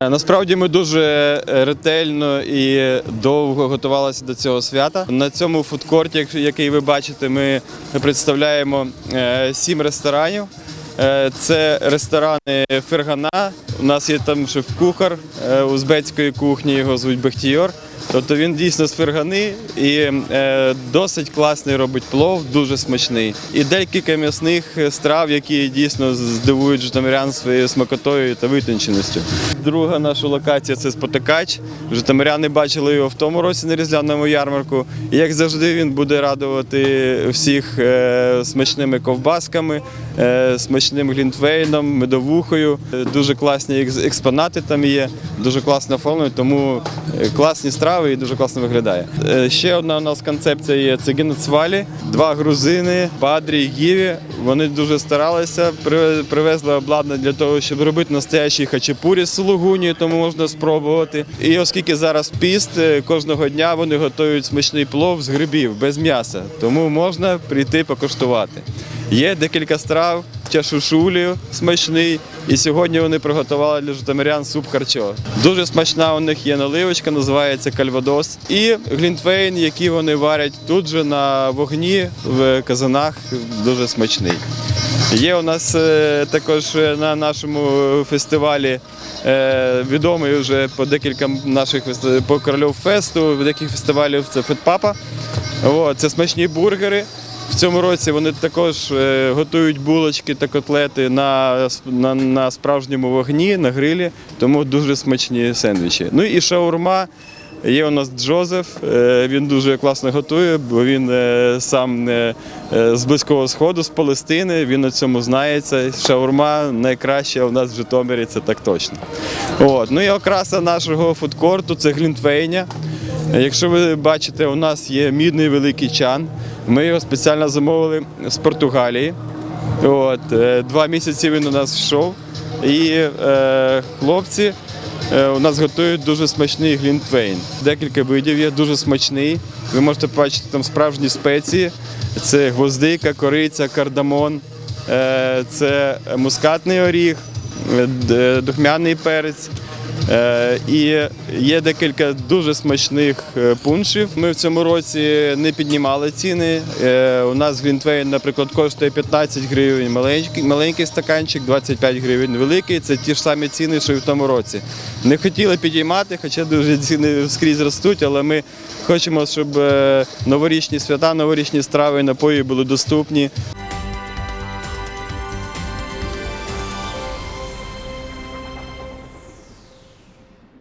Насправді ми дуже е, ретельно і довго готувалися до цього свята. На цьому фудкорті, який ви бачите, ми представляємо е, сім ресторанів. Е, Це ресторани Фергана. У нас є там шеф-кухар е, узбецької кухні, його звуть Бехтійор. Тобто він дійсно з Фергани і е, досить класний робить плов, дуже смачний. І декілька м'ясних страв, які дійсно здивують житомирян своєю смакотою та витонченістю. Друга наша локація це спотикач. Житомиряни бачили його в тому році на різдвяному ярмарку. І як завжди, він буде радувати всіх е, смачними ковбасками, е, смачним глінтвейном, медовухою. Дуже класні експонати там є, дуже класно оформлено, тому класні страви і дуже класно виглядає. Е, Ще одна у нас концепція є це геноцвалі. Два грузини, Бадрі і Гіві. Вони дуже старалися, привезли обладнання для того, щоб робити настоящий хачапурі з сулугуні, тому можна спробувати. І оскільки зараз піст, е, кожного дня вони готують смачний плов з грибів без м'яса, тому можна прийти покуштувати. Є декілька страв, чашушулів смачний. І сьогодні вони приготували для житомирян суп харчо. Дуже смачна у них є наливочка, називається кальвадос. І глінтвейн, який вони варять тут же на вогні в казанах, дуже смачний. Є у нас е, також е, на нашому фестивалі е, відомий вже по декілька наших по корольов фесту, декілька фестивалів це Фетпапа. О, це смачні бургери. В цьому році вони також е, готують булочки та котлети на, на, на справжньому вогні, на грилі, тому дуже смачні сендвічі. Ну і шаурма. Є у нас Джозеф, е, він дуже класно готує, бо він е, сам з Близького Сходу, з Палестини, він на цьому знається. Шаурма найкраща у нас в Житомирі, це так точно. От. Ну і окраса нашого фудкорту це глінтвейня. Якщо ви бачите, у нас є мідний великий чан. Ми його спеціально замовили з Португалії. От, е, два місяці він у нас йшов. І е, хлопці е, у нас готують дуже смачний глінтвейн. Декілька видів є, дуже смачний. Ви можете побачити там справжні спеції. Це гвоздика, кориця, кардамон, е, це мускатний оріг, е, духмяний перець. Е, І є декілька дуже смачних е, пуншів. Ми в цьому році не піднімали ціни. Е, У нас Глінтвейн, наприклад, коштує 15 гривень маленький, маленький стаканчик, 25 гривень великий. Це ті ж самі ціни, що і в тому році. Не хотіли підіймати, хоча дуже ціни скрізь ростуть, але ми хочемо, щоб новорічні свята, новорічні страви напої були доступні.